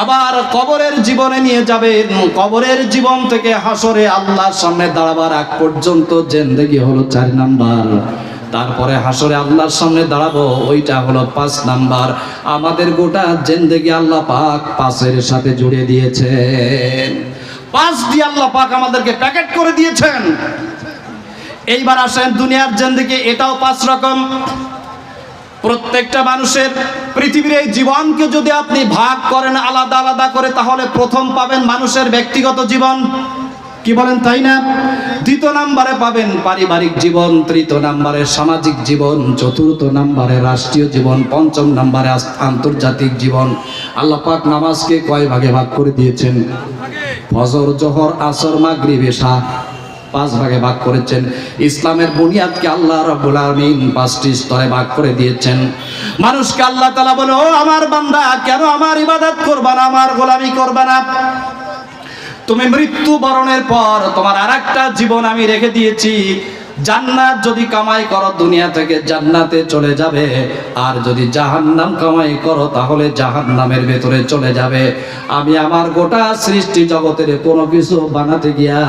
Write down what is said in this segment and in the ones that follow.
আবার কবরের জীবনে নিয়ে যাবেন কবরের জীবন থেকে হাসরে আল্লাহর সামনে দাঁড়াবার আগ পর্যন্ত জেন্দেগি হলো চার নাম্বার। তারপরে হাসরে আল্লাহর সামনে দাঁড়াবো, ওইটা হলো পাঁচ নাম্বার। আমাদের গোটা জেন্দেগি আল্লাহ পাক পাঁচের সাথে জুড়ে দিয়েছেন। পাঁচ দিয়ে আল্লাহ পাক আমাদেরকে প্যাকেট করে দিয়েছেন। এইবার আসেন দুনিয়ার জেন্দেগি, এটাও পাঁচ রকম। প্রত্যেকটা মানুষের পৃথিবীর এই জীবনকে যদি আপনি ভাগ করেন আলাদা আলাদা করে, তাহলে প্রথম পাবেন মানুষের ব্যক্তিগত জীবন। কি বলেন তাই না? দ্বিতীয় নাম্বারে পাবেন পারিবারিক জীবন, তৃতীয় নাম্বারে সামাজিক জীবন, চতুর্থ নাম্বারে রাষ্ট্রীয় জীবন, পঞ্চম নাম্বারে আন্তর্জাতিক জীবন। আল্লাহ পাক নামাজকে কয় ভাগে ভাগ করে দিয়েছেন? ফজর, জহর, আসর, মাগরিব, এশা। পাঁচ ভাগে ভাগ করেছেন। ইসলামের বুনিয়াদকে আল্লাহ রাব্বুল আলামিন পাঁচটি স্তরে ভাগ করে দিয়েছেন। মানুষকে আল্লাহ তাআলা বলে, ও আমার বান্দা, কেন আমার ইবাদত করবা না, আমার গোলামি করবা না? তুমি মৃত্যু বরণের পর তোমার আরেকটা জীবন আমি রেখে দিয়েছি। জান্নাত যদি কামাই করো, দুনিয়া থেকে জান্নাতে চলে যাবে। আর যদি জাহান্নাম কামাই করো, তাহলে জাহান্নামের ভেতরে চলে যাবে। আমি আমার গোটা সৃষ্টি জগতের কোনো কিছু বানাতে গিয়া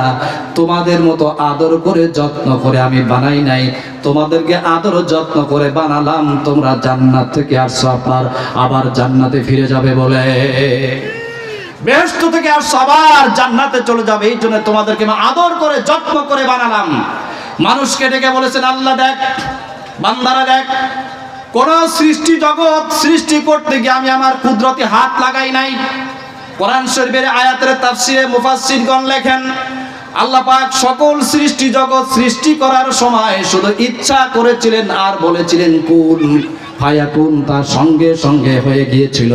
তোমাদের মতো আদর করে, যত্ন করে আমি বানাই নাই। তোমাদেরকে আদর, যত্ন করে বানালাম। তোমরা জান্নাত থেকে আসছো, আবার আবার জান্নাতে ফিরে যাবে বলে। বেহেস্ত থেকে আর সবার জান্নাতে চলে যাবে। এই জন্য তোমাদেরকে আদর করে, যত্ন করে বানালাম। মানুষকে ডেকে বলেছেন, আল্লাহ দেখ, বান্দারা দেখ, কোন সৃষ্টি জগৎ সৃষ্টি করতে গিয়ে আমি আমার কুদরতি হাত লাগাই নাই। কোরআন শরীফের আয়াতের তাফসিরে মুফাসসিরগণ লেখেন, আল্লাহ পাক সকল সৃষ্টি জগৎ সৃষ্টি করার সময় শুধু ইচ্ছা করেছিলেন আর বলেছিলেন কুন ফায়াকুন তার সঙ্গে সঙ্গে হয়ে গিয়েছিল।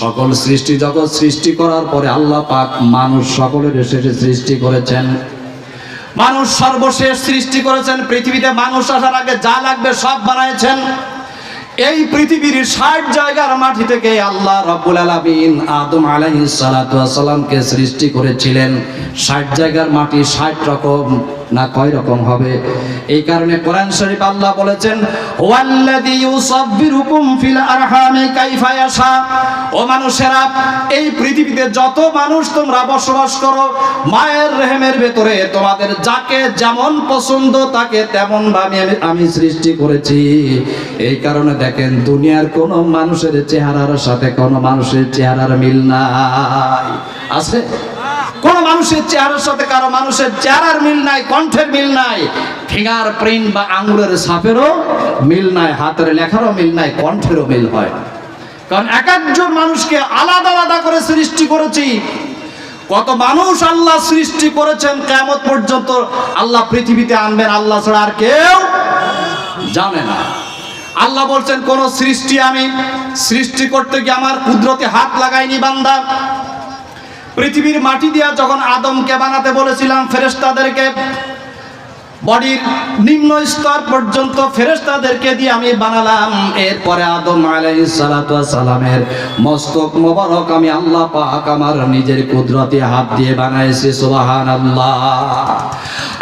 সকল সৃষ্টি জগৎ সৃষ্টি করার পরে আল্লাহ পাক মানুষ সকলের সৃষ্টি করেছেন। মানুষ সর্বশেষ সৃষ্টি করেছেন পৃথিবীতে। মানুষ আসার আগে যা লাগবে সব বানাইছেন। এই পৃথিবীর ষাট জায়গার মাটি থেকে আল্লাহ রব্বুল আলামিন আদম আলাইহিস সালাতু সালামকে সৃষ্টি করেছিলেন। ষাট জায়গার মাটি ষাট রকম। না কয় রকম হবে? এই কারণে কোরআন শরীফ আল্লাহ বলেছেন ওয়াল্লাযী ইউসাব্বিরুকুম ফিল আরহামি কাইফা ইয়াশা। ও মানুষেরা, এই পৃথিবীতে যত মানুষ তোমরা বসবাস করো, মায়ের রেহেমের ভেতরে তোমাদের যাকে যেমন পছন্দ, তাকে তেমন ভাবে আমি সৃষ্টি করেছি। এই কারণে দেখেন, দুনিয়ার কোন মানুষের চেহারার সাথে কোন মানুষের চেহারার মিল নাই। আছে? কোন মানুষের চেহারার সাথে কারও মানুষের চেহারার মিল নাই, কণ্ঠের মিল নাই ফিঙ্গার প্রিন্ট বা আঙুলের সাপেরও মিল নাই, হাতের লেখারও মিল নাই, কণ্ঠেরও মিল হয় কারণ এক একজন মানুষকে আলাদা আলাদা করে সৃষ্টি করেছি। কত মানুষ আল্লাহ সৃষ্টি করেছেন কেমন পর্যন্ত আল্লাহ পৃথিবীতে আনবেন, আল্লাহ ছাড়া আর কেউ জানে না। আল্লাহ বলছেন, কোন সৃষ্টি আমি সৃষ্টি করতে গিয়ে আমার কুদরতে হাত লাগাইনি বান্দা। পৃথিবীর মাটি দিয়া যখন আদমকে বানাতে বলেছিলাম, ফেরেশতাদেরকে, বডির নিম্ন স্তর পর্যন্ত ফেরেশতাদেরকে দিয়ে আমি বানালাম। এরপরে আদম সালামের মস্তক মোবারক আমি আল্লাহ পাক আমার নিজের কুদরতি হাত দিয়ে বানাইছি, সুবহানাল্লাহ।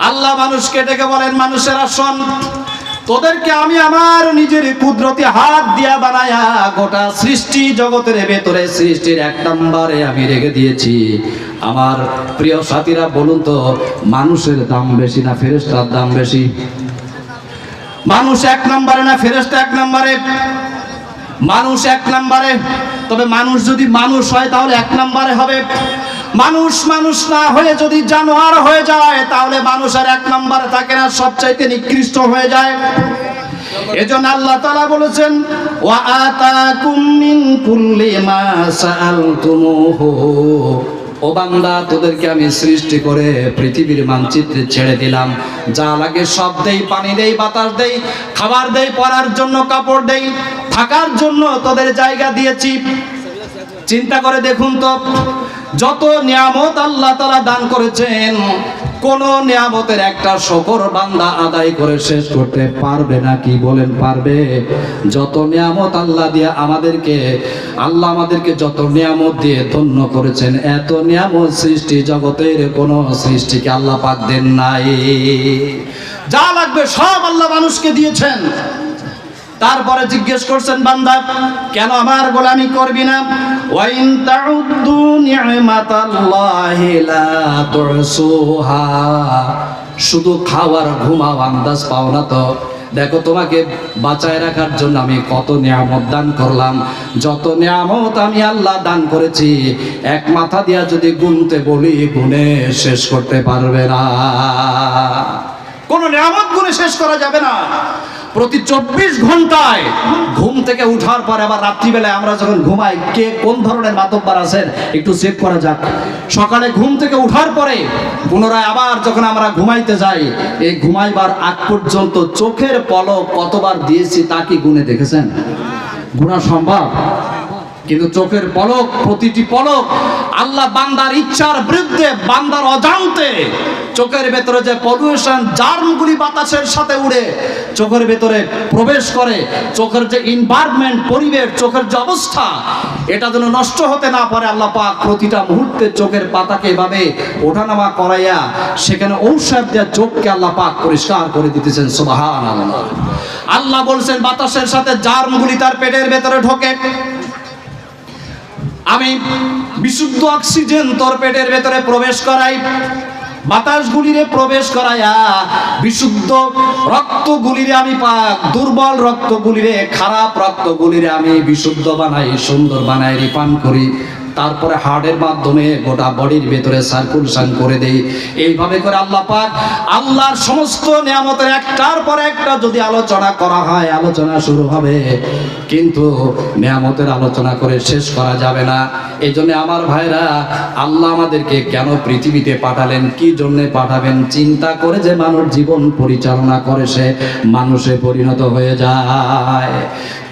আল্লাহ মানুষকে ডেকে বলেন, মানুষেরা শোন তোদেরকে আমি আমার নিজের কুদরতি হাত দিয়া বানায়া গোটা সৃষ্টি জগতের ভেতরে সৃষ্টির এক নম্বরে আমি রেখে দিয়েছি। আমার প্রিয় সাথীরা, বলুন তো, মানুষের দাম বেশি না ফেরেস্তার দাম বেশি? মানুষ এক নম্বরে না ফেরেস্তা এক নম্বরে? মানুষ এক নম্বরে। তবে মানুষ যদি মানুষ হয় তাহলে এক নম্বরে হবে। মানুষ মানুষ না হয়ে যদি জানোয়ার হয়ে যায়, তাহলে মানুষের এক নম্বরে থাকে না, সবচাইতে নিকৃষ্ট হয়ে যায়। এজন্য আল্লাহ তাআলা বলেছেন, ওয়া আতাকুম মিন কুল্লি মা সাআলতুমুহু। ও বান্দা, তোদেরকে আমি সৃষ্টি করে পৃথিবীর মানচিত্রে ছেড়ে দিলাম। যা লাগে সব দেই, পানি দেই, বাতাস দেই, খাবার দেই, পরার জন্য কাপড় দেই, থাকার জন্য তোদের জায়গা দিয়েছি। চিন্তা করে দেখুন তো যত নিয়ামত আল্লাহ তালা দান করেছেন, কোন নিয়ামতের একটা শকর বান্দা আদায় করে শেষ করতে পারবে না, কি বলেন পারবে? যত নিয়ামত আল্লাহ দিয়ে আমাদেরকে, আল্লাহ আমাদেরকে যত নিয়ামত দিয়ে ধন্য করেছেন, এত নিয়ামত সৃষ্টি জগতের কোন সৃষ্টিকে আল্লাহ পাক দেন নাই। যা লাগবে সব আল্লাহ মানুষকে দিয়েছেন। তারপরে জিজ্ঞেস করছেন, বান্দা, কেন আমার গোলামি করবি না? শুধু খাওয়ার ঘুমাও, আন্দাজ পাও না তো। দেখো, তোমাকে বাঁচায় রাখার জন্য আমি কত নিয়ামত দান করলাম। যত নিয়ামত আমি আল্লাহ দান করেছি, এক মাথা দিয়া যদি গুনতে বলি গুনে শেষ করতে পারবে না। কোন নিয়ামত গুনে শেষ করা যাবে না। প্রতি চব্বিশ ঘন্টায় ঘুম থেকে উঠার পর আবার রাত্রিবেলায় আমরা যখন ঘুমাই, কে কোন ধরনের মাতব্বার আছেন একটু চেক করা যাক। সকালে ঘুম থেকে উঠার পরে পুনরায় আবার যখন আমরা ঘুমাইতে যাই, এই ঘুমাইবার আগ পর্যন্ত চোখের পলক কতবার দিয়েছি তা কি গুনে দেখেছেন? গুণা সম্ভব। কিন্তু চোখের পলক, প্রতিটি পলক আল্লাহ বান্দার ইচ্ছার বিরুদ্ধে, বান্দার অজান্তে চোখের ভেতরে যে পলিউশন জার্মগুলি বাতাসের সাথে উড়ে চোখের ভেতরে প্রবেশ করে, চোখের যে ইনভায়রনমেন্ট পরিবেশ, চোখের যে অবস্থা, এটা যেন নষ্ট হতে না পারে, আল্লাহ পাক প্রতিটা মুহূর্তে চোখের পাতাকে এভাবে ওঠানামা করাইয়া সেখানে ঔষধ দেওয়া চোখকে আল্লাহ পাক পরিষ্কার করে দিতেছেন সুবাহান আল্লাহ বলছেন, বাতাসের সাথে জার্মগুলি তার পেটের ভেতরে ঢোকে। আমি বিশুদ্ধ অক্সিজেন তোর পেটের ভেতরে প্রবেশ করাই, বাতাসগুলিরে প্রবেশ করাইয়া বিশুদ্ধ রক্তগুলিরে আমি পাক, দুর্বল রক্তগুলিরে, খারাপ রক্তগুলিরে আমি বিশুদ্ধ বানাই, সুন্দর বানাই রিপান করি। তারপরে হার্টের মাধ্যমে গোটা বডির ভেতরে সার্কুলেশন করে দেই। এইভাবে করে আল্লাহ পাক আল্লাহর সমস্ত নিয়ামতের একটার পর একটা যদি আলোচনা করা হয়, আলোচনা শুরু হবে। কিন্তু নিয়ামতের আলোচনা করে শেষ করা যাবে না। এই জন্য আমার ভাইরা, আল্লাহ আমাদেরকে কেন পৃথিবীতে পাঠালেন, কি জন্যে পাঠাবেন? চিন্তা করে যে মানুষ জীবন পরিচালনা করে সে মানুষে পরিণত হয়ে যায়।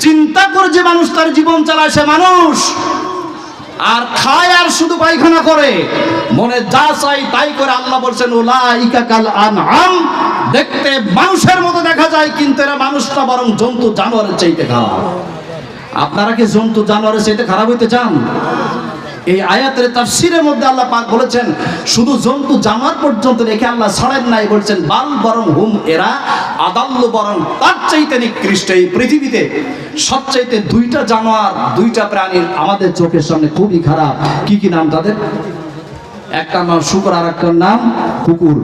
চিন্তা করে যে মানুষ তার জীবন চালায় সে মানুষ। আর খায় আর শুধু পায়খানা করে। মনে যা চাই তাই করে আল্লাহ বলছেন, উলাইকা কাল আনআম। দেখতে মানুষের মতো দেখা যায়, কিন্তু এরা মানুষটা বরং জন্তু জানোয়ারের চাইতে খারাপ। আপনারা কি জন্তু জানোয়ারের চাইতে খারাপ হইতে চান? এই আয়াতের তাফসিরের মধ্যে আল্লাহ পাক বলেছেন, শুধু জন্তু জানোয়ার পর্যন্ত রেখে আল্লাহ ছাড়েন নাই বলছেন, বাল বরং হুম এরা আদাল্য বরং তার চাইতে নিকৃষ্ট এই পৃথিবীতে। সবচাইতে দুইটা জানোয়ার, দুইটা প্রাণীর আমাদের চোখের সামনে খুবই খারাপ। কি কি নাম তাদের? একটা নাম শুকর আর একটার নাম কুকুর।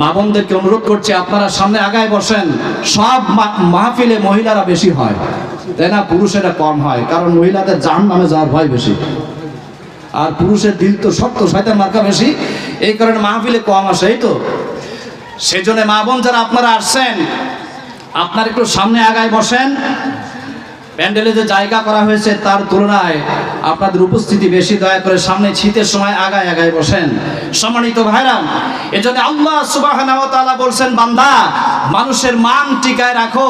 মা বোনদেরকে অনুরোধ করছি, আপনারা সামনে আগায় বসেন। সব মাহফিলে মহিলারা বেশি হয়। তাই না? পুরুষেরা কম হয়, কারণ মহিলাদের জান নামে যাওয়ার ভয় বেশি। আর পুরুষের দিল তো শক্ত শয়তান মার্কা বেশি। এই কারণে মাহফিলে কম আসে, এই তো? সেজন্য মা বোন যারা আপনারা আসছেন, আপনার একটু সামনে আগায় বসেন। প্যান্ডেলে যে জায়গা করা হয়েছে, তার তুলনায় আপনাদের উপস্থিতি বেশি। দয়া করে সামনে শীতের সময় আগায় আগায় বসেন। সম্মানিত ভাইরা, এজন্য আল্লাহ সুবাহ বলছেন, বান্দা, মানুষের মান টিকায় রাখো।